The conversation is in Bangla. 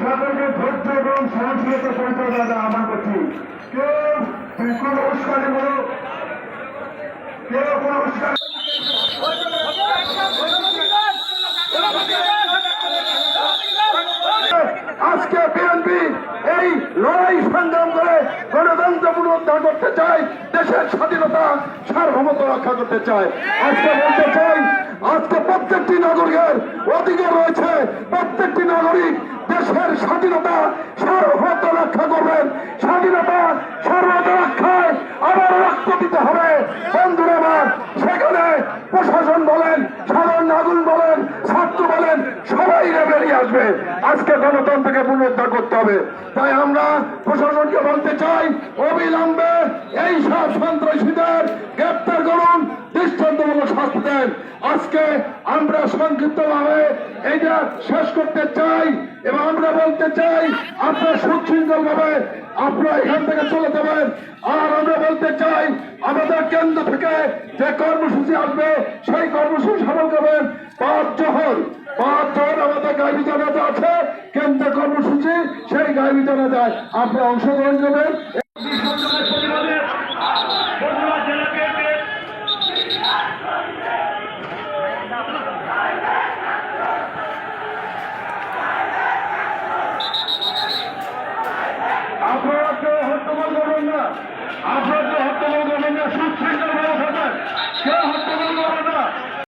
সকলকে ধৈর্য এবং সহনশীলতা পরিচয় দেওয়া আহ্বান করছি। কেউ কোনো বলো, কেউ কোনো আজকে বিএনপি এই লড়াই সংগ্রাম করে গণতন্ত্র পুনরুদ্ধার করতে চায়, দেশের স্বাধীনতা সার্বভৌমত্ব রক্ষা করতে চায়। আজকে বলতে চাই, আজকে প্রত্যেকটি নাগরিকের অধিকার রয়েছে, প্রত্যেকটি নাগরিক দেশের স্বাধীনতা সার্বভৌমত্ব রক্ষা করবেন। স্বাধীনতা সার্বভৌমত্ব রক্ষায় আবার রক্ত দিতে হবে। বন্ধুরা আমার, সেখানে প্রশাসন বলেন, সাধারণ নাগরিক বলেন, ছাত্র বলেন, সবাই বেরিয়ে আসবে। আজকে গণতন্ত্রকে পুনরুদ্ধার করতে হবে। তাই আমরা প্রশাসনকে বলতে চাই, অবিলম্বে এই সব সন্ত্রাসীদের গ্রেপ্তার করুন, দৃষ্টান্তমূলক শাস্তি দেন। আজকে আমরা সংক্ষিপ্তভাবে এইটা শেষ করতে চাই আমরা বলতে চাই, আপনারা সুশৃঙ্খল ভাবে আপনারা এখান থেকে চলে যাবেন। আর আমরা বলতে চাই, আমাদের কেন্দ্র থেকে যে কর্মসূচি আসবে, সেই কর্মসূচি সফল করবেন পাঁচ জহর। পাঁচ জহর আমাদের গাড়ি জানাজা আছে কেন্দ্র কর্মসূচি, সেই গাড়ি জানাজায় আপনারা অংশগ্রহণ করবেন।